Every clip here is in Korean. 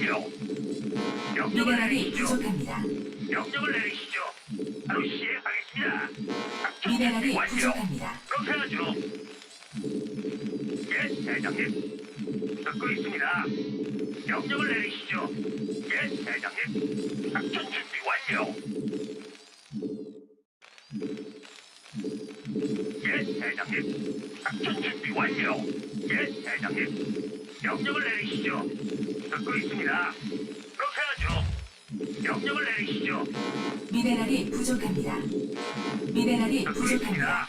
완료. 명령을 미네랄이 내리시죠. 부족합니다. 명령을 내리시죠. 바로 시행하겠습니다. 작전 미네랄이 준비 완료. 부족합니다. 그렇게 하죠. 예, 대장님. 듣고 있습니다. 명령을 내리시죠. 예, 대장님. 작전 준비 듣고 있습니다. 그렇게 하죠. 명령을 내리시죠. 미네랄이 부족합니다. 미네랄이 듣고 부족합니다. 있습니다.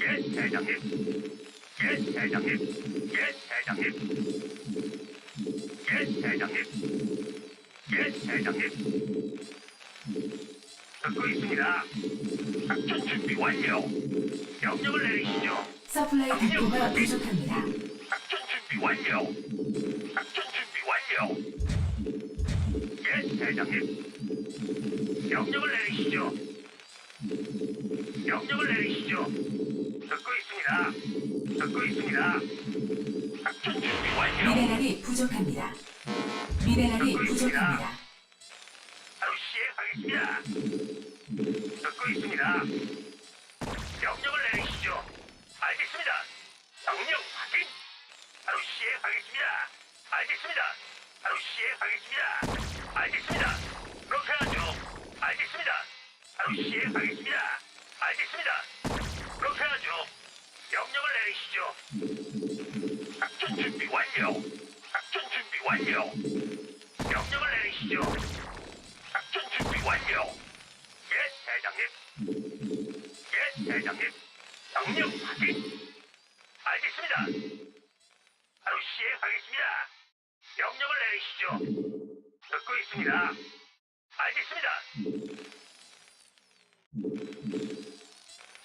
예, 대장님. 예, 대장님. 예, 대장님. 예, 대장님. 예, 대장님. 듣고 있습니다. 작전 준비 완료. 명령을 내리시죠. 서플라이 디포가 부족합니다. 완료. 작전 준비 완료. 예, 대장님. 명령을 내리시죠. 명령을 내리시죠. 듣고 있습니다. 듣고 있습니다. 작전 준비 완료. 미네랄이 부족합니다. 미네랄이 부족합니다. 바로 시행하겠습니다. 듣고 있습니다. 명령을 내리시죠. 알겠습니다. 명령 알겠습니다. 바로 시행하겠습니다. 알겠습니다. 그렇게 하죠. 알겠습니다. 바로 시행하겠습니다. 알겠습니다. 그렇게 하죠. 명령을 내리시죠. 작전 준비 완료. 작전 준비 완료. 명령을 내리시죠. 내리시죠. 듣고 있습니다. 알겠습니다.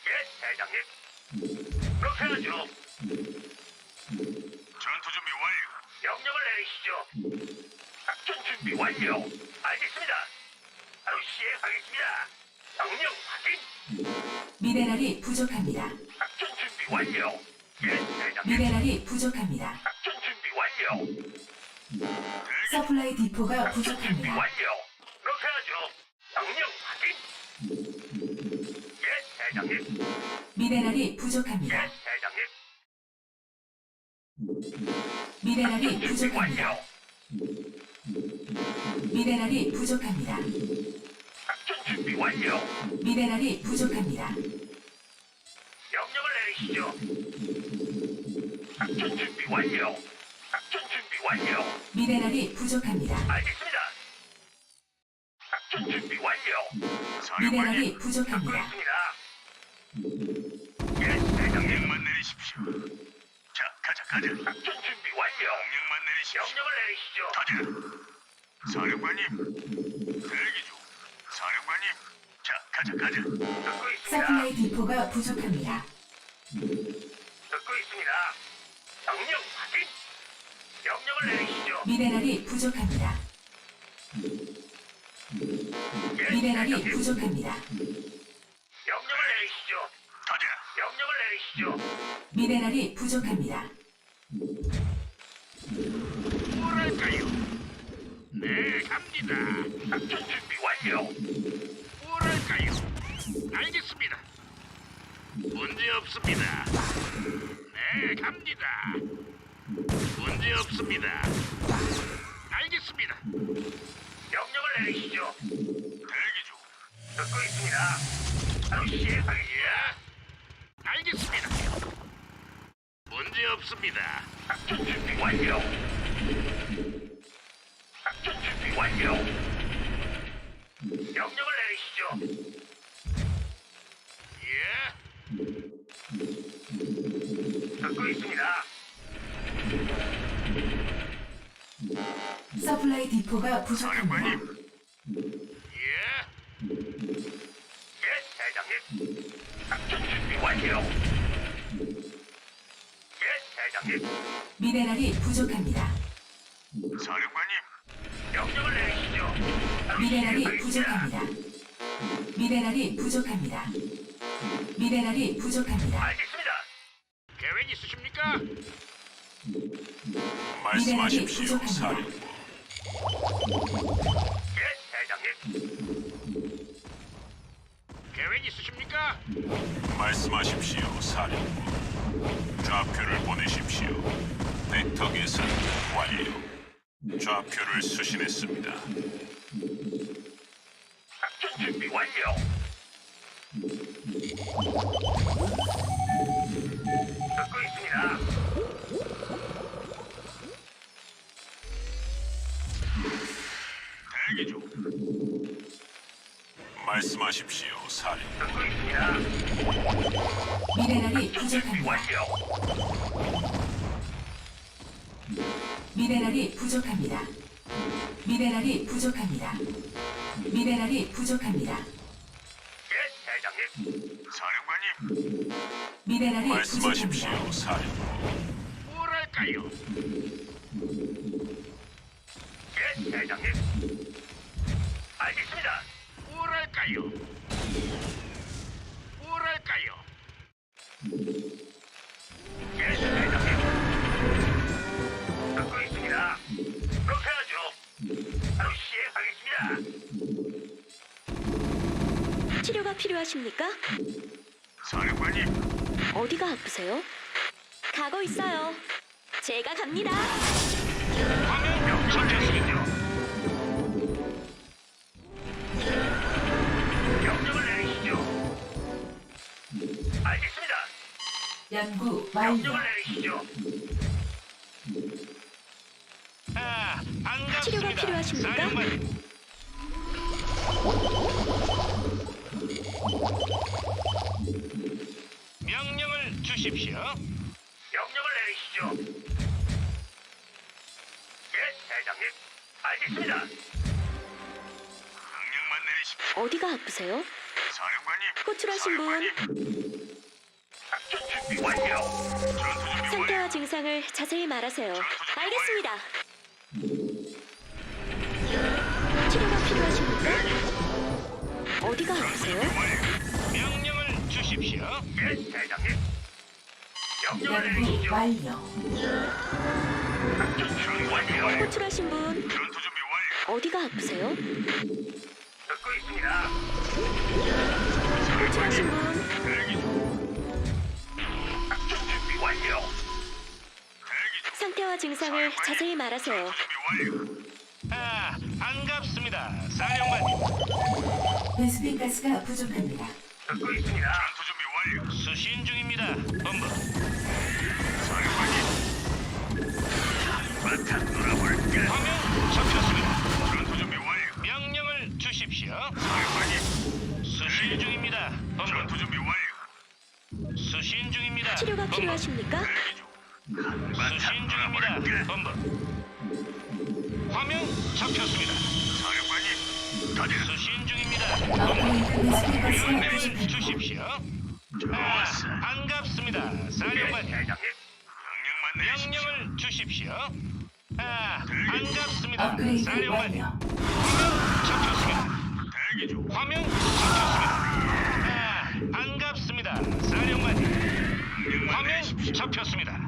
예, 대장님. 그렇게 하죠. 전투 준비 완료. 명령을 내리시죠. 작전 준비 완료. 알겠습니다. 바로 시행하겠습니다. 명령 확인. 미네랄이 부족합니다. 작전 준비 완료. 예, 대장님. 미네랄이 부족합니다. 작전 준비 완료. 서플라이 디포가 준비 부족합니다. 완료. 그렇게 하죠. 명령 확인. 예, 대장님. 미네랄이 예, 부족합니다. 대장님. 미네랄이 준비 부족합니다. 완료. 미네랄이 부족합니다. 작전 준비 완료. 미네랄이 부족합니다. 명령을 내리시죠. 작전 준비 완료. 미네랄이 부족합니다. 알겠습니다. 작전 준비 완료. 미네랄이 부족합니다. 예, 대장님만 내리십시오. 자, 가자, 가자. 작전 준비 완료. 명령만 내리십시오. 명령을 내리시죠. 가자. 사령관님, 대기 중. 사령관님, 자, 가자, 가자. 듣고 있습니다. 서플라이 디포가 부족합니다. 듣고 있습니다. 명령 확인. 명령을 내리시죠. 미네랄이 부족합니다. 예, 미네랄이 대장님. 부족합니다. 명령을 내리시죠. 가자. 명령을 내리시죠. 미네랄이 부족합니다. 뭐랄까요? 네, 갑니다. 작전 준비 완료. 뭐랄까요? 알겠습니다. 문제 없습니다. 네, 갑니다. 문제 없습니다. 알겠습니다. 명령을 내리시죠. 대기 중. 듣고 있습니다. 바로 시행하겠습니다. 알겠습니다. 문제 없습니다. 작전 준비 완료. 작전 준비 완료. 명령을 내리시죠. 서플라이 디포가 부족합니다. 예. 예, 대장님. 작전 준비 완료. 예, 대장님. 미네랄이 부족합니다. 사령관님. 명령을 내리시죠. 미네랄이. 부족합니다. 미네랄이 부족합니다. 미네랄이 부족합니다. 알겠습니다. 계획 있으십니까? 말씀하십시오, 부족합니다. 사령부. 예, 대장님. 계획 있으십니까? 말씀하십시오, 사령부. 좌표를 보내십시오. 벡터 계산 완료. 좌표를 수신했습니다. 작전 준비 완료. 듣고 있습니다. 말씀하십시오. 듣고 있습니다. 미네랄이 준비 부족합니다. 완료. 미네랄이 부족합니다. 미네랄이 부족합니다. 미네랄이 부족합니다. 예, 대장님. 사령관님. 미네랄이 부족합니다. 말씀하십시오, 사령부. 뭐랄까요? 예, 대장님. 알겠습니다. 뭐랄까요? 뭐랄까요? 예, 대장님. 듣고 있습니다. 그렇게 하죠. 바로 시행하겠습니다. 치료가 필요하십니까? 사령관님. 어디가 아프세요? 가고 있어요. 제가 갑니다. 화면 연구 완료. 명령을 내리시죠. 아, 반갑습니다. 치료가 필요하십니까? 사령관님. 명령을 주십시오. 명령을 내리시죠. 예, 대장님. 알겠습니다. 명령만 내리십시오. 어디가 아프세요? 사령관님. 호출하신 분. 사령관님. 작전 준비 완료. 전투 준비 완료. 상태와 증상을 자세히 말하세요. 알겠습니다. 치료가 필요하십니까? 어디가 아프세요? 명령을 주십시오. 예, 대장님. 명령을 연구 내리시죠. 완료. 작전 준비 완료. 호출하신 분 전투 준비 완료. 어디가 아프세요? 듣고 있습니다. 호출하신 분 대기 중. 완료. 상태와 증상을 자세히 말하세요. 준비 완료. 아, 반갑습니다. 사령관님. 베스핀 가스가 부족합니다. 듣고 있습니다. 전투 준비 완료. 수신 중입니다. 본부. 사령관님. 바탕 놀아볼까? 화면 잡혔습니다. 전투 준비 완료. 명령을 주십시오. 사령관님. 수신 중입니다. 본부. 전투 준비 완료. 수신 중입니다. 치료가 본부. 필요하십니까? 수신 중입니다. 본부. 화면 잡혔습니다. 사령관님. 다들 수신 중입니다. 명령을 부족합니다. 주십시오. 좋았어. 반갑습니다. 사령관님. 명령을 주십시오. 아, 반갑습니다. 사령관님. 화면 잡혔습니다. 대기 중. 화면 잡혔습니다. 아, 반갑습니다. 사령관님. 화면 잡혔습니다.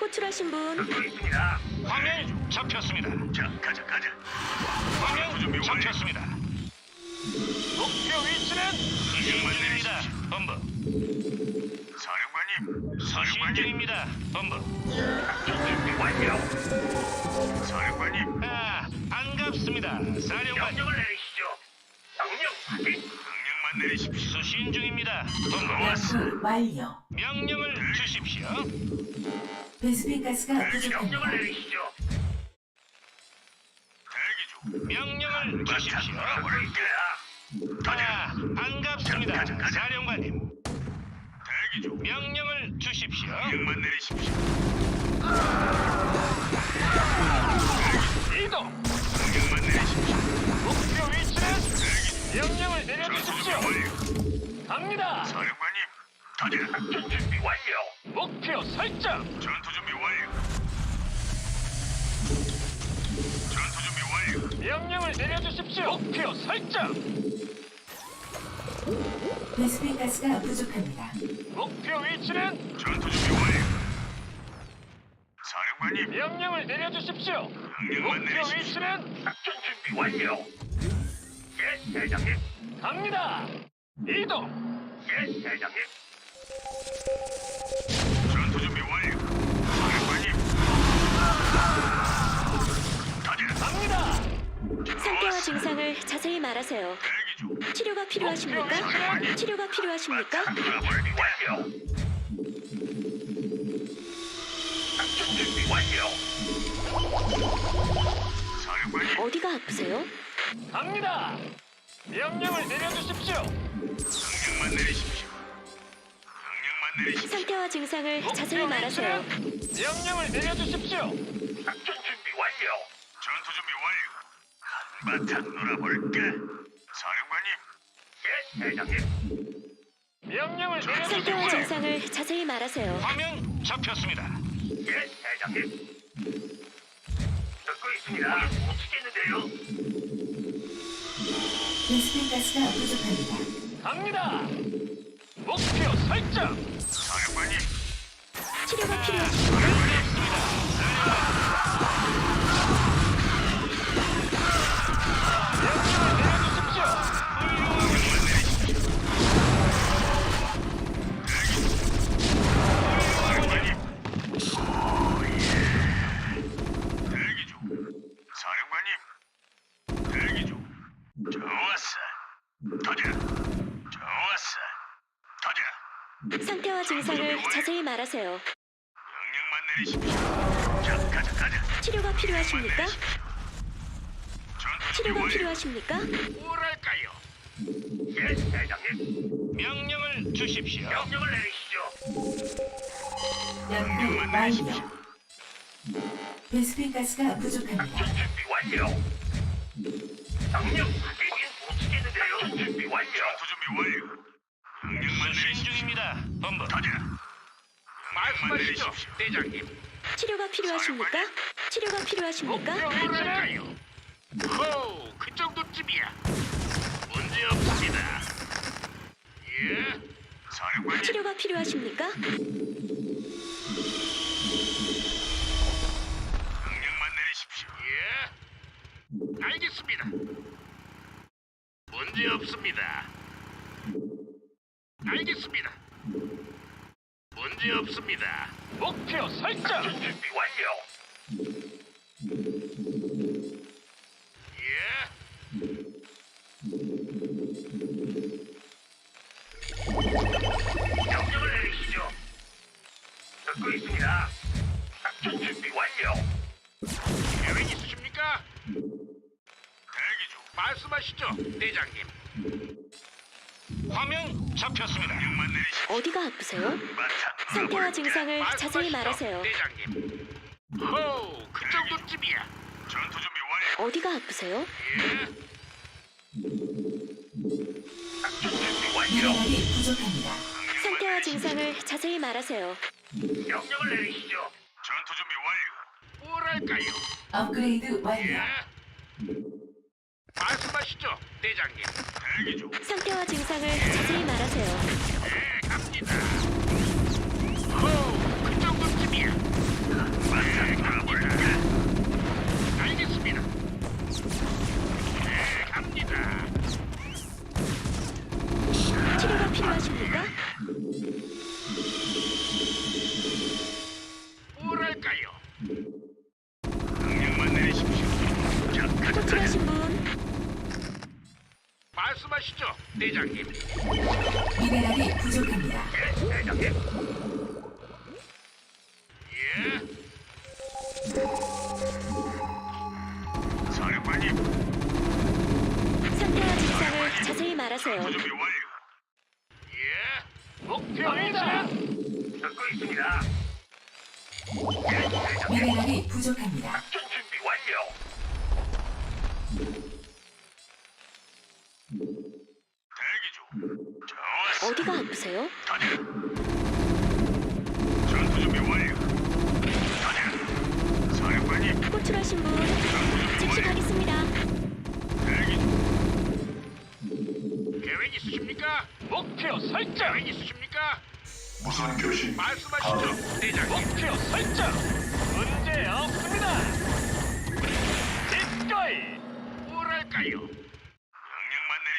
호출하신 분 있습니다. 화면 잡혔습니다. 자, 가자, 가자. 화면 잡혔습니다. 목표 위치는 수신 중입니다. 본부. 사령관님, 수신 중입니다. 본부. 준비 완료. 사령관님. 아, 반갑습니다. 사령관님. 명령을 내리시죠. 명령 확인. 명령만 내리십시오. 수신 중입니다. 본부. 연구 완료. 명령을 주십시오. 베스핀 가스가 명령을 부족합니다. 내리시죠. 대기 중. 명령을 주십시오. 아, 반갑습니다. 사령관님. 대기 중. 명령을 주십시오. 명령만 내리십시오. 이동. 명령만 내리십시오. 명령을 내려주십시오. 갑니다. 사령관님, 다들 작전 준비 완료. 목표 설정. 전투 준비 완료. 전투 준비 완료. 명령을 내려주십시오. 목표 설정. 베스핀 가스가 부족합니다. 목표 위치는 전투 준비 완료. 사령관님. 사령관님. 명령을 내려주십시오. 명령만 목표 내리십시오. 위치는 작전 준비 완료. 예, 대장님. 갑니다. 이동. 예, 대장님. 전투 준비 완료. 사령관님. 터져. 갑니다. 상태와 증상을 자세히 말하세요. 대기 중. 치료가 필요하십니까? 치료가 필요하십니까? 준비 완료. 작전 준비 완료. 사령관님. 어디가 아프세요? 갑니다. 명령을 내려주십시오. 명령만 내리십시오. 명령만 내리십시오. 상태와 증상을 자세히 말하세요. 명령을 내려주십시오. 작전 준비 완료. 전투 준비 완료. 한바탕 놀아볼까? 사령관님. 예, 대장님. 명령을 상태와 내려주십시오. 증상을 자세히 말하세요. 화면 잡혔습니다. 예, 대장님. 듣고 있습니다. 못 치겠는데요. 베스핀 가스가 부족합니다. 갑니다. 목표 설정. 사령관님. 치료가 필요하십니까? 명령을 내려주십시오. 사령관님. 오, 예. 대기 중. 사령관님. 대기 중. 좋았어. 터져. 좋았어. 터져. 상태와 증상을 자세히 말하세요. 명령만 내리십시오. 자, 가자, 가자. 치료가 필요하십니까? 전투 치료가 완료. 필요하십니까? 뭐랄까요? 예, 대장님. 명령을 주십시오. 명령을 내리시죠. 연구 완료. 베스핀 가스가 부족합니다. 준비 완료. 명령 확인 못 치겠는데요. 준비 완료. 전투 준비 완료. 명령만 내리십시오. 중입니다. 본부. 말씀하시죠, 대장님. 치료가 필요하십니까? 치료가 필요하십니까? 목표 위치는 호, 그 정도쯤이야. 문제 없습니다. 예. 사령관님. 치료가 필요하십니까? 명령만 내리십시오. 예. 알겠습니다. 문제 없습니다. 알겠습니다. 문제 없습니다. 목표 설정. 준비 완료. 예. 명령을 내리시죠. 듣고 있습니다. 작전 준비 완료. 계획 있으십니까? 대기 중. 말씀하시죠, 대장님. 화면 잡혔습니다. 어디가 아프세요? 상태와 증상을 자세히 말하세요. 대장님. 호, 그 정도쯤이야. 전투 준비 완료. 어디가 아프세요? 예. 작전 준비 완료. 미네랄이 부족합니다. 상태와 증상을 자세히 말하세요. 명령을 내리시죠. 전투 준비 완료. 뭐랄까요? 업그레이드 완료. 예. 말씀하시죠, 대장님. 대기 중. 상태와 증상을 자세히 말하세요. 네, 갑니다. 호, 그 정도쯤이야. 네, 가볼까? 알겠습니다. 네, 갑니다. 치료가 필요하십니까? 뭐랄까요? 명령만 내리십시오. 자, 가자, 가자. 호출하신 분 말씀하시죠, 대장님. 미네랄이 부족합니다. 예, 대장님. 예. 사령관님, 상태와 증상을 자세히 말하세요. 준비 완료. 예. 목표 위치는 듣고 있습니다. 예. 미네랄이 부족합니다.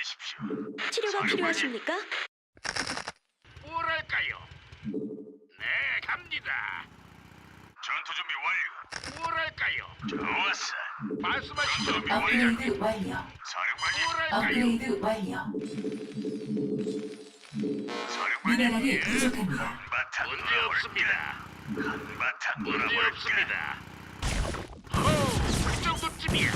내리십시오. 치료가 필요하십니까? 뭐랄까요? 네, 갑니다. 전투 준비 완료. 뭐랄까요? 좋았어. 말씀하시죠. 준비 완료. 업그레이드 완료. 사령관님. 뭐랄까요? 업그레이드 완료. 사령관님. 미네랄이 예. 부족합니다. 한바탕 문제 없습니다. 한바탕 문제 없습니다. 호, 그 정도쯤이야.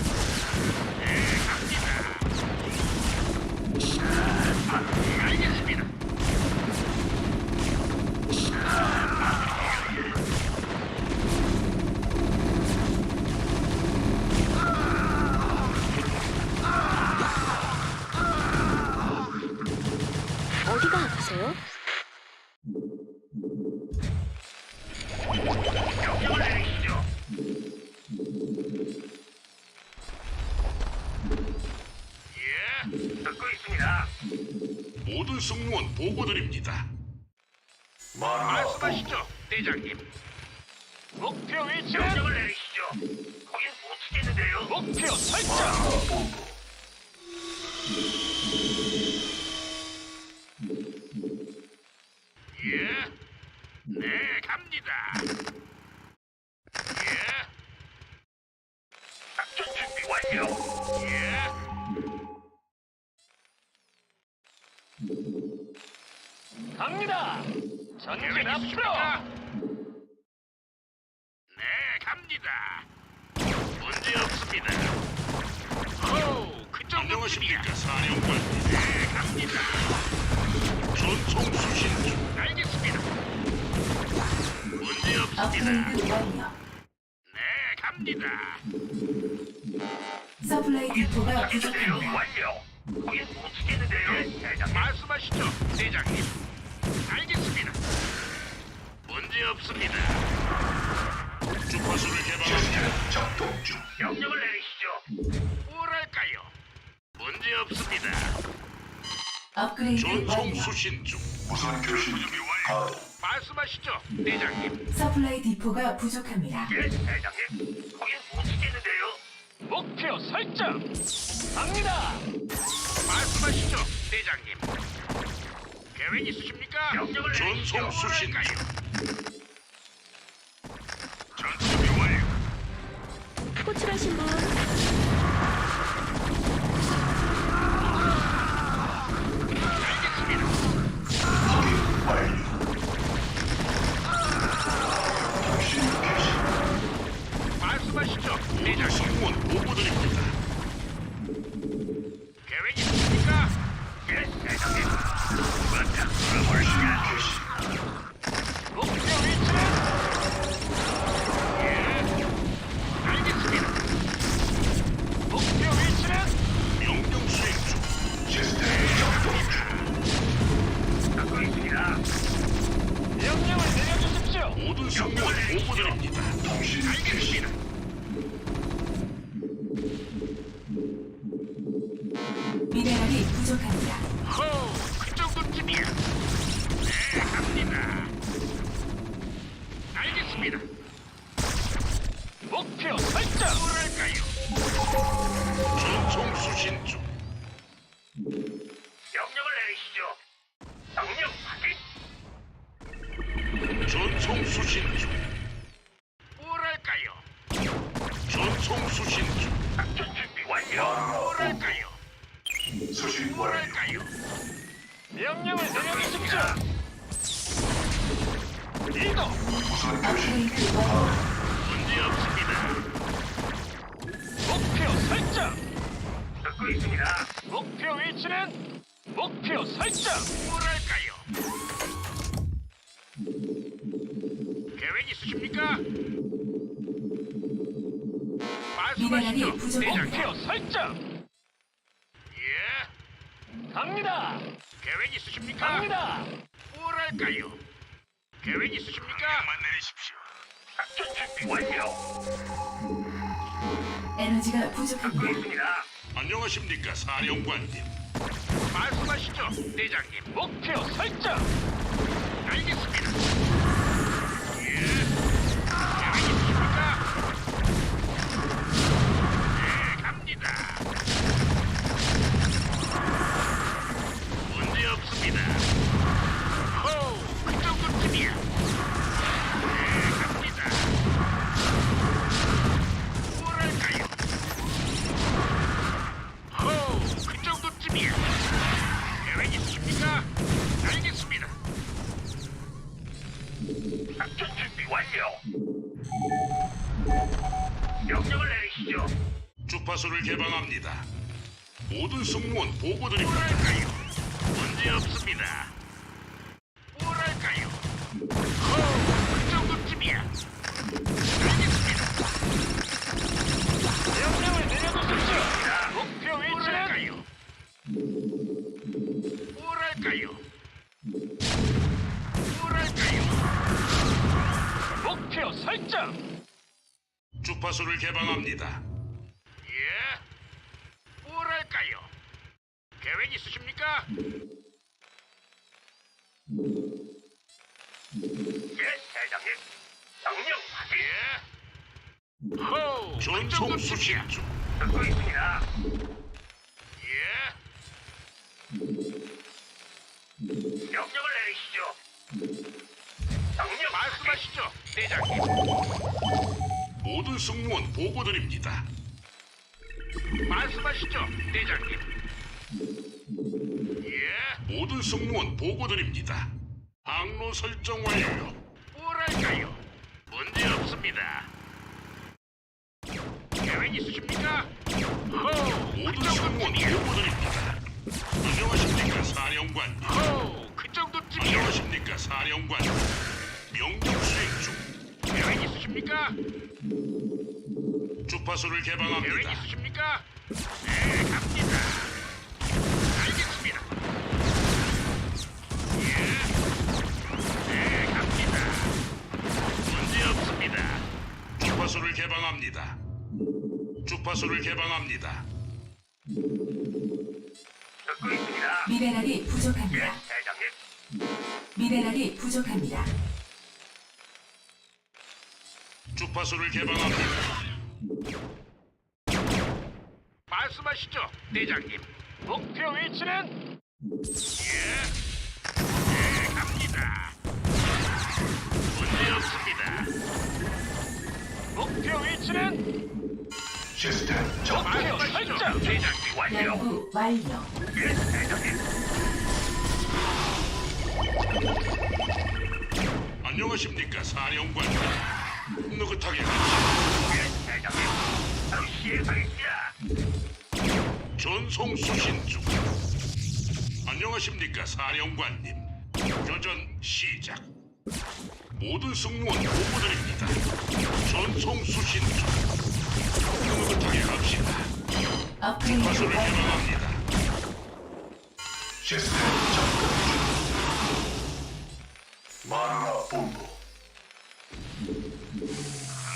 어디가 아프세요? 승무원 보고드립니다. 말씀하시죠, 대장님. 목표 위치는 명령을 내리시죠. 거긴 못 치겠는데요. 목표 설정. 문제 없습니다. 호, 그 정도쯤이야. 안녕하십니까 사령관님. 네, 갑니다. 전총 수신 중. 알겠습니다. 문제 없습니다. 업그레이드 완료. 네, 갑니다. 서플라이 디포가 부족합니다. 완료. 거긴 못 치겠는데요. 대장 말씀하시죠, 대장님. 알겠습니다. 문제 없습니다. 주파수를 개방합니다. 작동 중. 명령을 내리시죠. 뭐랄까요? 문제 없습니다. 업그레이드 전총 완료. 수신 중. 무선 교신 완료. 말씀하시죠, 대장님. 서플라이 디포가 부족합니다. 예, 대장님. 거긴 못 치겠는데요. 목표 설정. 갑니다. 말씀하시죠, 대장님. 계획 있으십니까? 명령을 내리시죠. 전송 수신 중. 뭐랄까요? 전투 준비 완료. 호출하신 분. 말씀하시죠, 모든 대장님. 승무원 보고드립니 모든 승무원 보고드립니다. 알겠습니다. 미네랄이 부족합니다. 위치는 목표 설정. 뭐랄까요? 계획 있으십니까? 미네랄이 말씀하시죠, 부족합니다. 대장님. 목표 설정. 예, 갑니다. 계획 있으십니까? 갑니다. 뭐랄까요? 계획 있으십니까? 명만 내리십시오. 작전 준비 완료. 에너지가 부족합니다. 있습니다. 안녕하십니까 사령관님. 말씀하시죠, 대장님. 목표 설정. 알겠습니다. 예. 여기 있습니까? 네, 갑니다. 보고드립니다. 뭐랄까요? 문제 없습니다. 뭐랄까요? 호, 그 정도쯤이야. 알겠습니다. 명령을 내려주십시오. 자, 목표 위치는? 뭐랄까요? 뭐랄까요? 목표 설정. 주파수를 개방합니다. 예? 뭐랄까요? 계획 있으십니까? 예, 대장님. 명령 하세요. 호, 그 전송. 수신 중. 듣고 있습니다. 예? 명령을 내리시죠. 명령 말씀하시죠, 대장님. 모든 승무원 보고드립니다. 말씀하시죠, 대장님. 예? 모든 승무원 보고드립니다. 항로 설정 완료. 뭐랄까요? 문제 없습니다. 계획 있으십니까? 호, 그 모든 승무원 정도쯤이야. 보고드립니다. 안녕하십니까 사령관님. 호, 그 정도쯤이야. 안녕하십니까 사령관님. 명령 수행 중. 계획 있으십니까? 주파수를 계획 개방합니다. 있으십니까? 네, 갑니다. 네, 갑니다. 문제 없습니다. 주파수를 개방합니다. 주파수를 개방합니다. 듣고 있습니다. 미네랄이 예, 부족합니다. 대장님. 미네랄이 부족합니다. 주파수를 개방합니다. 말씀하시죠, 대장님. 목표 위치는 시스템 정 말씀하시죠, 설정. 대장님. 완료. 연구 완료. 예, 대장님. 안녕하십니까 사령관님. 느긋하게 예, 대장님. 바로 시행하겠습니다. 전송 수신 중. 안녕하십니까 사령관님. 교전 시작. 모든 승무원 보고드립니다. 전송 수신 중. 업그레이드 주파수를 완료. 개방합니다. 시스템 접근 중 마누라 본부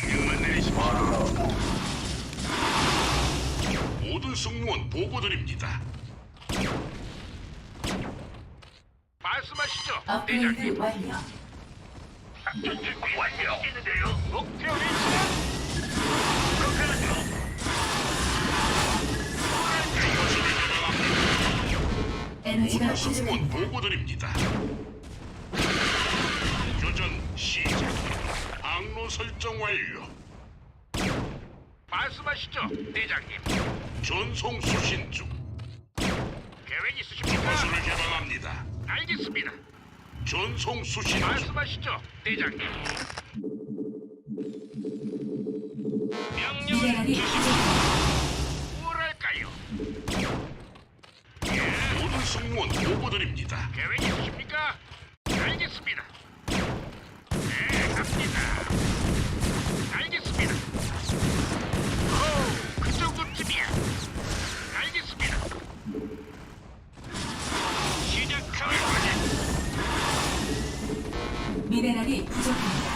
명령만 내리십시오. 마누라 본부 모든 승무원 보고드립니다. 말씀하시죠, 업그레이드 대장님. 완료. 작전 준비 완료. 있는데요. 목표 위치 에너지가 모든 승무원 부족합니다. 보고드립니다. 교전 시작. 항로 설정 완료. 말씀하시죠, 대장님. 전송 수신 중. 계획 있으십니까? 주파수를 개방합니다. 알겠습니다. 전송 수신 중. 말씀하시죠, 대장님. 명령을 미네랄이 부족합니다. 뭐랄까요? 승무원 보고드립니다. 계획 있으십니까? 알겠습니다. 네, 갑니다. 알겠습니다. 호, 그 정도쯤이야. 알겠습니다. 시작하면 미네랄이 부족합니다.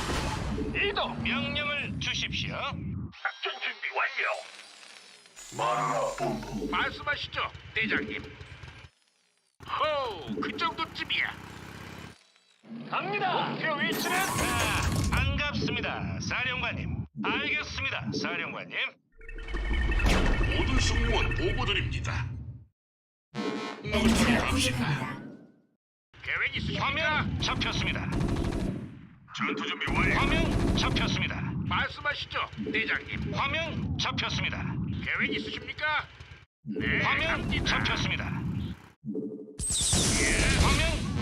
이동. 명령을 주십시오. 작전 준비 완료. 마누라 본부 말씀하시죠, 대장님. 호, 그 정도쯤이야. 갑니다. 목표 위치는 반갑습니다, 사령관님. 알겠습니다, 사령관님. 모든 승무원 보고드립니다. 에너지가 갑시다. 계획 있으십니까? 화면 잡혔습니다. 전투 준비 완료. 화면 잡혔습니다. 말씀하시죠, 대장님. 화면 잡혔습니다. 계획 있으십니까? 네, 화면 잡혔습니다.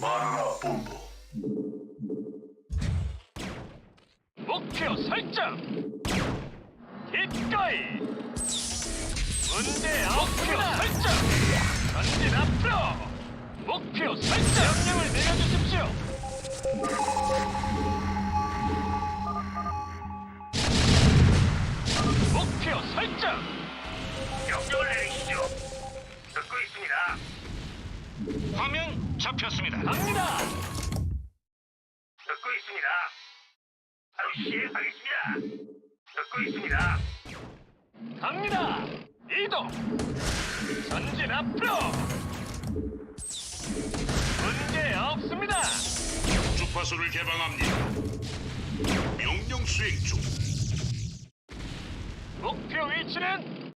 마누라 본부. 목표 설정. 기꺼이. 문제 목표 설정. 전진 앞으로. 목표 설정. 명령을 내려주십시오. 목표 설정. 명령을 내리시죠. 듣고 있습니다. 화면 잡혔습니다. 갑니다. 듣고 있습니다. 바로 시행하겠습니다. 듣고 있습니다. 갑니다. 이동. 전진 앞으로. 문제 없습니다. 주파수를 개방합니다. 명령 수행 중. 목표 위치는